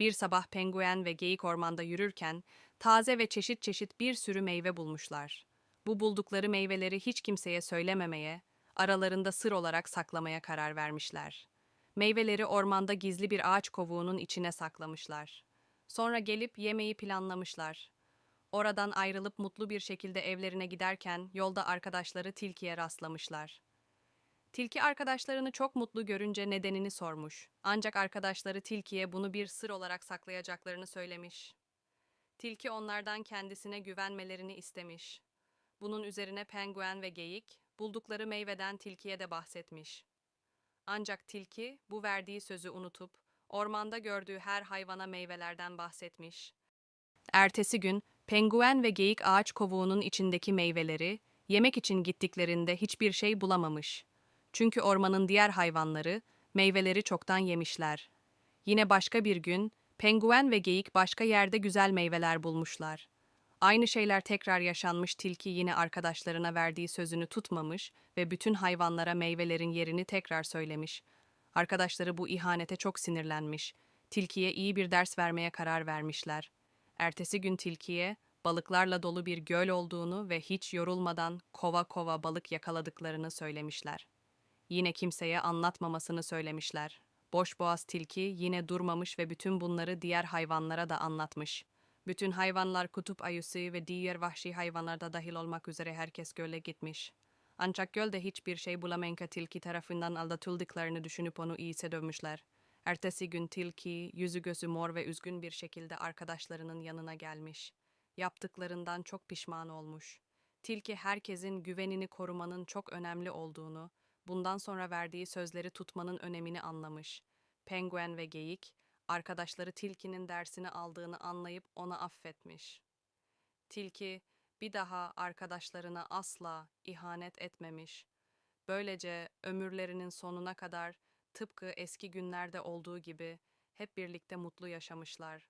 Bir sabah penguen ve geyik ormanda yürürken taze ve çeşit çeşit bir sürü meyve bulmuşlar. Bu buldukları meyveleri hiç kimseye söylememeye, aralarında sır olarak saklamaya karar vermişler. Meyveleri ormanda gizli bir ağaç kovuğunun içine saklamışlar. Sonra gelip yemeği planlamışlar. Oradan ayrılıp mutlu bir şekilde evlerine giderken yolda arkadaşları tilkiye rastlamışlar. Tilki arkadaşlarını çok mutlu görünce nedenini sormuş. Ancak arkadaşları tilkiye bunu bir sır olarak saklayacaklarını söylemiş. Tilki onlardan kendisine güvenmelerini istemiş. Bunun üzerine penguen ve geyik buldukları meyveden tilkiye de bahsetmiş. Ancak tilki bu verdiği sözü unutup ormanda gördüğü her hayvana meyvelerden bahsetmiş. Ertesi gün penguen ve geyik ağaç kovuğunun içindeki meyveleri yemek için gittiklerinde hiçbir şey bulamamış. Çünkü ormanın diğer hayvanları meyveleri çoktan yemişler. Yine başka bir gün penguen ve geyik başka yerde güzel meyveler bulmuşlar. Aynı şeyler tekrar yaşanmış tilki yine arkadaşlarına verdiği sözünü tutmamış ve bütün hayvanlara meyvelerin yerini tekrar söylemiş. Arkadaşları bu ihanete çok sinirlenmiş. Tilkiye iyi bir ders vermeye karar vermişler. Ertesi gün tilkiye balıklarla dolu bir göl olduğunu ve hiç yorulmadan kova kova balık yakaladıklarını söylemişler. Yine kimseye anlatmamasını söylemişler. Boşboğaz tilki yine durmamış ve bütün bunları diğer hayvanlara da anlatmış. Bütün hayvanlar kutup ayısı ve diğer vahşi hayvanlar da dahil olmak üzere herkes göle gitmiş. Ancak gölde hiçbir şey bulamayınca tilki tarafından aldatıldıklarını düşünüp onu iyise dövmüşler. Ertesi gün tilki yüzü gözü mor ve üzgün bir şekilde arkadaşlarının yanına gelmiş. Yaptıklarından çok pişman olmuş. Tilki herkesin güvenini korumanın çok önemli olduğunu, bundan sonra verdiği sözleri tutmanın önemini anlamış. Penguen ve geyik, arkadaşları tilkinin dersini aldığını anlayıp ona affetmiş. Tilki bir daha arkadaşlarına asla ihanet etmemiş. Böylece ömürlerinin sonuna kadar tıpkı eski günlerde olduğu gibi hep birlikte mutlu yaşamışlar.